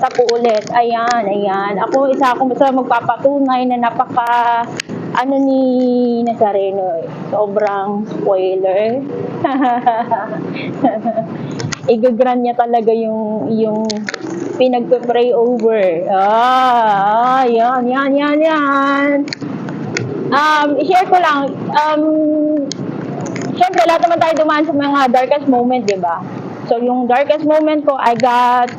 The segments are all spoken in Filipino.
fiesta po ulit. Ayan, ayan. Ako, isa akong sa magpapatunay na napaka, ano ni Nazareno, eh. sobrang spoiler. Igagran niya talaga yung, yung pinagpe-pray over. Ah, yan, yan, yan, yan. Um, i-share ko lang, um, syempre lahat naman tayo dumaan sa mga darkest moment, di ba? So, yung darkest moment ko, I got,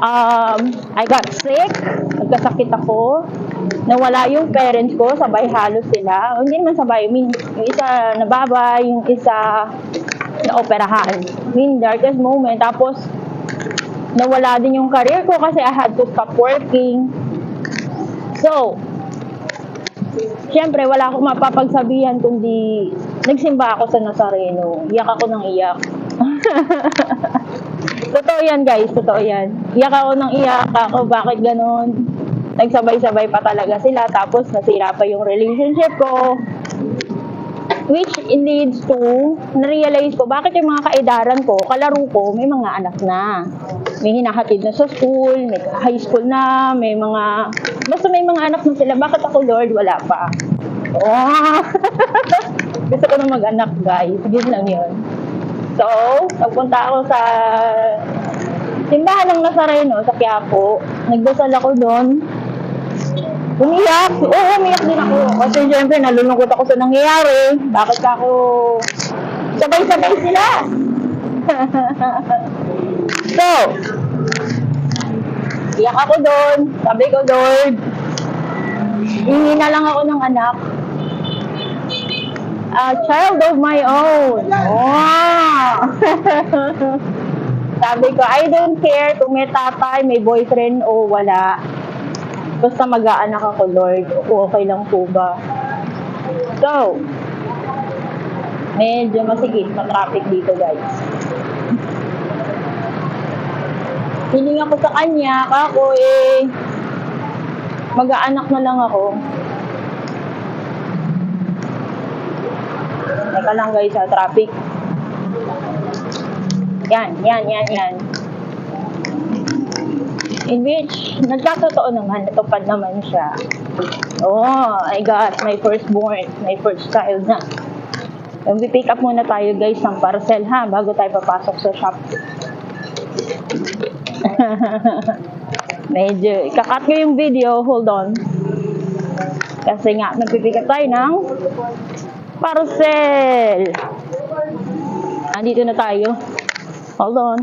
um, I got sick, nagkasakit ako, nawala yung parents ko, sabay halos sila. Hindi naman sabay, I yung isa nababay, yung isa naoperahan. I mean, darkest moment. Tapos, nawala din yung career ko kasi I had to stop working. So, Siyempre, wala akong mapapagsabihan kundi nagsimba ako sa Nazareno. Iyak ako ng iyak. totoo yan, guys. Totoo yan. Iyak ako ng iyak. Ako, bakit ganun? Nagsabay-sabay pa talaga sila. Tapos, nasira pa yung relationship ko. Which leads to, na-realize ko, bakit yung mga kaedaran ko, kalaro ko, may mga anak na. May hinahatid na sa school, may high school na, may mga, basta may mga anak na sila. Bakit ako, Lord, wala pa? Oh! Gusto ko na mag-anak, guys. Yun lang yun. So, nagpunta ako sa simbahan ng Nazareno sa Quiapo. Nagdasal ako doon. Umiyak. Oo, umiyak din ako. Kasi syempre, nalulungkot ako sa nangyayari. Bakit ako... Sabay-sabay sila. so, iyak ako doon. Sabi ko, Lord, hingi na lang ako ng anak. A child of my own. Oh. Sabi ko, I don't care kung may tatay, may boyfriend o wala. Basta mag-aanak ako, Lord. Okay lang po ba? So, medyo masigit na traffic dito, guys. Hiling ako sa kanya, ako eh, mag-aanak na lang ako. Teka lang guys sa traffic. Yan, yan, yan, yan. In which, nagkatotoo naman, natupad naman siya. Oh, I got my firstborn, my first child na. Mag-pick up muna tayo guys ng parcel ha, bago tayo papasok sa shop. Medyo, ikakat ko yung video, hold on. Kasi nga, nagpipick up tayo ng parcel. Andito na tayo. Hold on.